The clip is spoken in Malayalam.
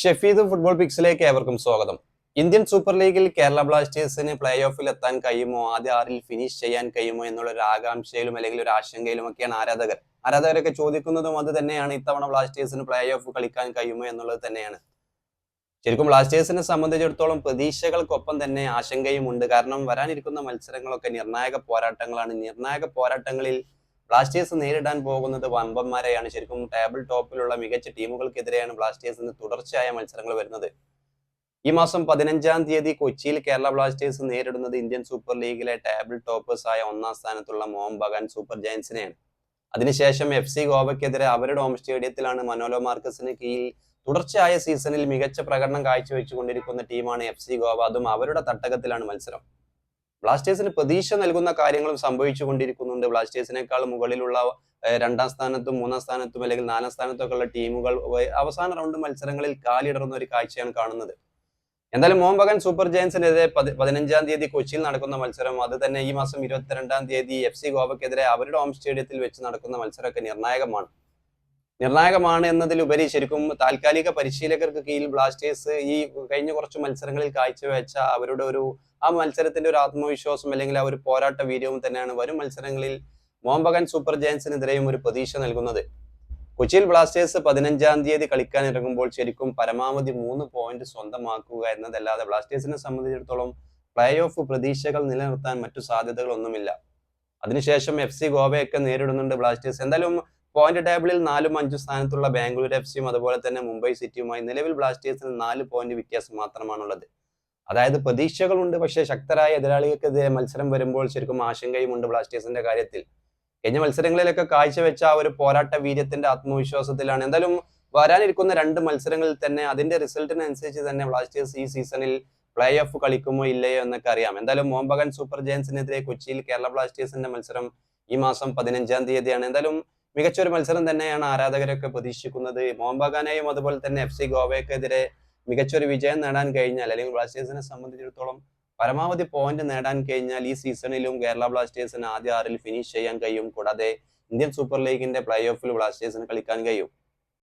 ഷെഫീദ് ഫുട്ബോൾ പിക്സിലേക്ക് ഏവർക്കും സ്വാഗതം. ഇന്ത്യൻ സൂപ്പർ ലീഗിൽ കേരള ബ്ലാസ്റ്റേഴ്സിന് പ്ലേ ഓഫിൽ എത്താൻ കഴിയുമോ? ആദ്യ ആറിൽ ഫിനിഷ് ചെയ്യാൻ കഴിയുമോ എന്നുള്ള ഒരു ആകാംക്ഷയിലും അല്ലെങ്കിൽ ഒരു ആശങ്കയിലും ഒക്കെയാണ് ആരാധകർ. ആരാധകരൊക്കെ ചോദിക്കുന്നതും അത് തന്നെയാണ് ഇത്തവണ ബ്ലാസ്റ്റേഴ്സിന് പ്ലേ ഓഫ് കളിക്കാൻ കഴിയുമോ എന്നുള്ളത് തന്നെയാണ്. ശരിക്കും ബ്ലാസ്റ്റേഴ്സിനെ സംബന്ധിച്ചിടത്തോളം പ്രതീക്ഷകൾക്കൊപ്പം തന്നെ ആശങ്കയും ഉണ്ട്. കാരണം വരാനിരിക്കുന്ന മത്സരങ്ങളൊക്കെ നിർണായക പോരാട്ടങ്ങളാണ്. നിർണായക പോരാട്ടങ്ങളിൽ ബ്ലാസ്റ്റേഴ്സ് നേരിടാൻ പോകുന്നത് വമ്പന്മാരെയാണ് ശരിക്കും ടേബിൾ ടോപ്പിലുള്ള മികച്ച ടീമുകൾക്കെതിരെയാണ് ബ്ലാസ്റ്റേഴ്സിന് തുടർച്ചയായ മത്സരങ്ങൾ വരുന്നത്. ഈ മാസം പതിനഞ്ചാം തീയതി കൊച്ചിയിൽ കേരള ബ്ലാസ്റ്റേഴ്സ് നേരിടുന്നത് ഇന്ത്യൻ സൂപ്പർ ലീഗിലെ ടേബിൾ ടോപ്പേഴ്സായ ഒന്നാം സ്ഥാനത്തുള്ള മോഹൻ ബഗാൻ സൂപ്പർ ജയൻസിനെയാണ് അതിനുശേഷം എഫ് സി ഗോവയ്ക്കെതിരെ അവരുടെ ഹോം സ്റ്റേഡിയത്തിലാണ് മനോലോ മാർക്കസിന് കീഴിൽ തുടർച്ചയായ സീസണിൽ മികച്ച പ്രകടനം കാഴ്ചവെച്ചുകൊണ്ടിരിക്കുന്ന ടീമാണ് എഫ് സി ഗോവ. അതും അവരുടെ തട്ടകത്തിലാണ് മത്സരം. ബ്ലാസ്റ്റേഴ്സിന് പ്രതീക്ഷ നൽകുന്ന കാര്യങ്ങളും സംഭവിച്ചു കൊണ്ടിരിക്കുന്നുണ്ട് ബ്ലാസ്റ്റേഴ്സിനേക്കാൾ മുകളിലുള്ള രണ്ടാം സ്ഥാനത്തും മൂന്നാം സ്ഥാനത്തും അല്ലെങ്കിൽ നാലാം സ്ഥാനത്തും ഒക്കെ ഉള്ള ടീമുകൾ അവസാന റൗണ്ട് മത്സരങ്ങളിൽ കാലിടറുന്ന ഒരു കാഴ്ചയാണ് കാണുന്നത്. എന്തായാലും മോഹൻ ബഗാൻ സൂപ്പർ ജയൻസിനെതിരെ പതി- പതിനഞ്ചാം തീയതി കൊച്ചിയിൽ നടക്കുന്ന മത്സരം. അത് തന്നെ ഈ മാസം ഇരുപത്തിരണ്ടാം തീയതി എഫ് സി ഗോവയ്ക്കെതിരെ അവരുടെ ഹോം സ്റ്റേഡിയത്തിൽ വെച്ച് നടക്കുന്ന മത്സരമൊക്കെ നിർണായകമാണ്. നിർണായകമാണ് എന്നതിലുപരി ശരിക്കും താൽക്കാലിക പരിശീലകർക്ക് കീഴിൽ ബ്ലാസ്റ്റേഴ്സ് ഈ കഴിഞ്ഞ കുറച്ച് മത്സരങ്ങളിൽ കാഴ്ചവെച്ച അവരുടെ ഒരു ആ മത്സരത്തിന്റെ ഒരു ആത്മവിശ്വാസം അല്ലെങ്കിൽ ആ ഒരു പോരാട്ട വീര്യവും തന്നെയാണ് വരും മത്സരങ്ങളിൽ മോഹൻ സൂപ്പർ ജയൻസിനെതിരെയും ഒരു പ്രതീക്ഷ നൽകുന്നത്. കൊച്ചിയിൽ ബ്ലാസ്റ്റേഴ്സ് പതിനഞ്ചാം തീയതി കളിക്കാൻ ഇറങ്ങുമ്പോൾ ശരിക്കും പരമാവധി മൂന്ന് പോയിന്റ് സ്വന്തമാക്കുക എന്നതല്ലാതെ ബ്ലാസ്റ്റേഴ്സിനെ സംബന്ധിച്ചിടത്തോളം പ്ലേ ഓഫ് പ്രതീക്ഷകൾ നിലനിർത്താൻ മറ്റു സാധ്യതകളൊന്നുമില്ല. അതിനുശേഷം എഫ് സി ഗോവയൊക്കെ നേരിടുന്നുണ്ട് ബ്ലാസ്റ്റേഴ്സ്. എന്തായാലും പോയിന്റ് ടേബിളിൽ നാലും അഞ്ചു സ്ഥാനത്തുള്ള ബാംഗ്ലൂർ എഫ് സിയും അതുപോലെ തന്നെ മുംബൈ സിറ്റിയുമായി നിലവിൽ ബ്ലാസ്റ്റേഴ്സിന് നാല് പോയിന്റ് വ്യത്യാസം മാത്രമാണുള്ളത്. അതായത് പ്രതീക്ഷകളുണ്ട് പക്ഷേ ശക്തരായ എതിരാളികൾക്കെതിരെ മത്സരം വരുമ്പോൾ ശരിക്കും ആശങ്കയുമുണ്ട് ബ്ലാസ്റ്റേഴ്സിന്റെ കാര്യത്തിൽ. കഴിഞ്ഞ മത്സരങ്ങളിലൊക്കെ കാഴ്ചവെച്ച ആ ഒരു പോരാട്ട വീര്യത്തിന്റെ ആത്മവിശ്വാസത്തിലാണ്. എന്തായാലും വരാനിരിക്കുന്ന രണ്ട് മത്സരങ്ങളിൽ തന്നെ അതിന്റെ റിസൾട്ടിനനുസരിച്ച് തന്നെ ബ്ലാസ്റ്റേഴ്സ് ഈ സീസണിൽ പ്ലേ ഓഫ് കളിക്കുമോ ഇല്ലയോ എന്നൊക്കെ അറിയാം. എന്തായാലും മോഹൻബഗൻ സൂപ്പർ ജയൻസിനെതിരെ കൊച്ചിയിൽ കേരള ബ്ലാസ്റ്റേഴ്സിന്റെ മത്സരം ഈ മാസം പതിനഞ്ചാം തീയതിയാണ്. എന്തായാലും മികച്ചൊരു മത്സരം തന്നെയാണ് ആരാധകരൊക്കെ പ്രതീക്ഷിക്കുന്നത്. മോഹൻബഗാനെയും അതുപോലെ തന്നെ എഫ് സി ഗോവയ്ക്കെതിരെ മികച്ചൊരു വിജയം നേടാൻ കഴിഞ്ഞാൽ അല്ലെങ്കിൽ ബ്ലാസ്റ്റേഴ്സിനെ സംബന്ധിച്ചിടത്തോളം പരമാവധി പോയിന്റ് നേടാൻ കഴിഞ്ഞാൽ ഈ സീസണിലും കേരള ബ്ലാസ്റ്റേഴ്സിന് ആദ്യ ആറിൽ ഫിനിഷ് ചെയ്യാൻ കഴിയും. കൂടാതെ ഇന്ത്യൻ സൂപ്പർ ലീഗിന്റെ പ്ലേ ഓഫിൽ ബ്ലാസ്റ്റേഴ്സിന് കളിക്കാൻ കഴിയും.